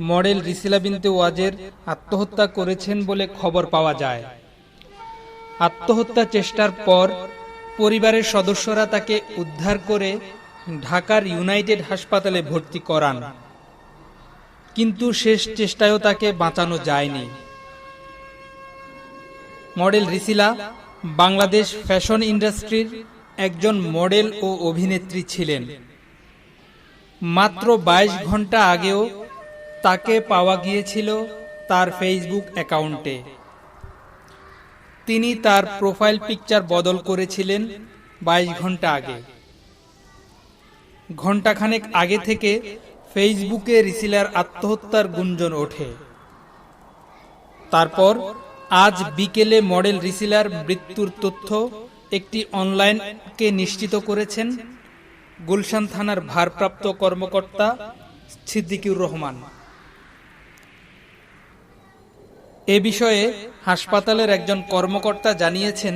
Model রিসিলা বিনতে ওয়াজের আত্মহত্যা করেছেন বলে খবর পাওয়া যায়। আত্মহত্যা চেষ্টার পর পরিবারের সদস্যরা তাকে উদ্ধার করে ঢাকার ইউনাইটেড হাসপাতালে ভর্তি করান। কিন্তু শেষ চেষ্টায়ও তাকে বাঁচানো যায়নি। মডেল রিসিলা বাংলাদেশ ফ্যাশন ইন্ডাস্ট্রির একজন মডেল ও অভিনেত্রী ছিলেন। মাত্র ২২ ঘণ্টা আগেও তাকে পাওয়া গিয়েছিল তার ফেসবুক অ্যাকাউন্টে। তিনি তার প্রোফাইল পিকচার বদল করেছিলেন ২২ ঘণ্টা আগে। ঘণ্টাখানেক আগে থেকে ফেসবুকে রিসিলার আত্মহত্যার গুঞ্জন ওঠে। তারপর আজ বিকেলে মডেল রিসিলার মৃত্যুর তথ্য একটি অনলাইনকে নিশ্চিত করেছেন গুলশান থানার ভারপ্রাপ্ত কর্মকর্তা সিদ্দিকুর রহমান। এ বিষয়ে হাসপাতালের একজন কর্মকর্তা জানিয়েছেন,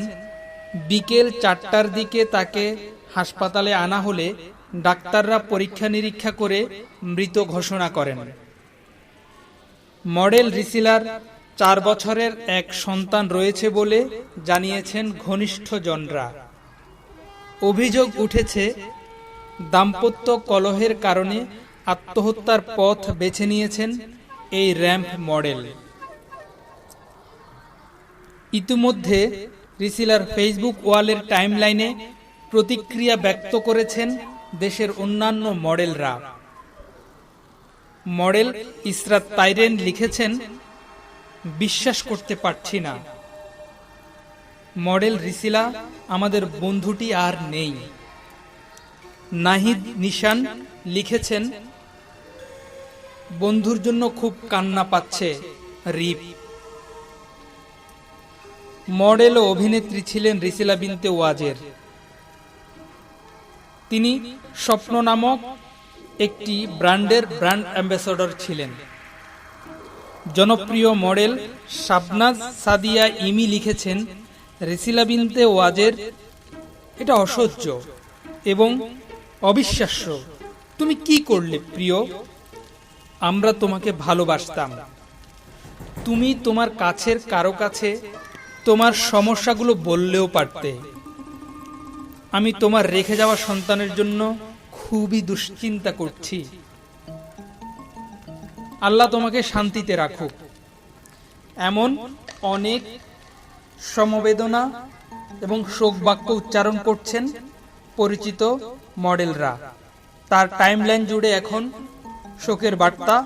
বিকেল চারটার দিকে তাকে হাসপাতালে আনা হলে ডাক্তাররা পরীক্ষা নিরীক্ষা করে মৃত ঘোষণা করেন। মডেল রিসিলার চার বছরের এক সন্তান রয়েছে বলে জানিয়েছেন ঘনিষ্ঠজনরা অভিযোগ উঠেছে, দাম্পত্য কলহের কারণে আত্মহত্যার পথ বেছে নিয়েছেন এই র্যাম্প মডেল। ইতিমধ্যে রিসিলার ফেসবুক ওয়ালের টাইমলাইনে প্রতিক্রিয়া ব্যক্ত করেছেন দেশের অন্যান্য মডেলরা। মডেল ইসরাত তাইরেন লিখেছেন, বিশ্বাস করতে পারছি না। মডেল রিসিলা, আমাদের বন্ধুটি আর নেই। নাহিদ নিশান লিখেছেন, বন্ধুর জন্য খুব কান্না পাচ্ছে রিপ। মডেল ও অভিনেত্রী ছিলেন রিসিলা বিনতে ওয়াজের। তিনি স্বপ্ন নামক একটি ব্র্যান্ডের ব্র্যান্ড অ্যাম্বাসেডর ছিলেন। জনপ্রিয় মডেল শাবনাজ সাদিয়া ইমি লিখেছেন, রেসিলা বিনতে ওয়াজের এটা অসহ্য এবং অবিশ্বাস্য। তুমি কি করলে প্রিয়? আমরা তোমাকে ভালোবাসতাম। তুমি তোমার কাছের কারও কাছে তোমার সমস্যাগুলো বললেও পারতে। আমি তোমার রেখে যাওয়া সন্তানের জন্য খুবই দুশ্চিন্তা করছি। আল্লাহ তোমাকে শান্তিতে রাখুক। এমন অনেক সমবেদনা এবং শোক বাক্য উচ্চারণ করছেন পরিচিত মডেলরা। তার টাইমলাইন জুড়ে এখন শোকের বার্তা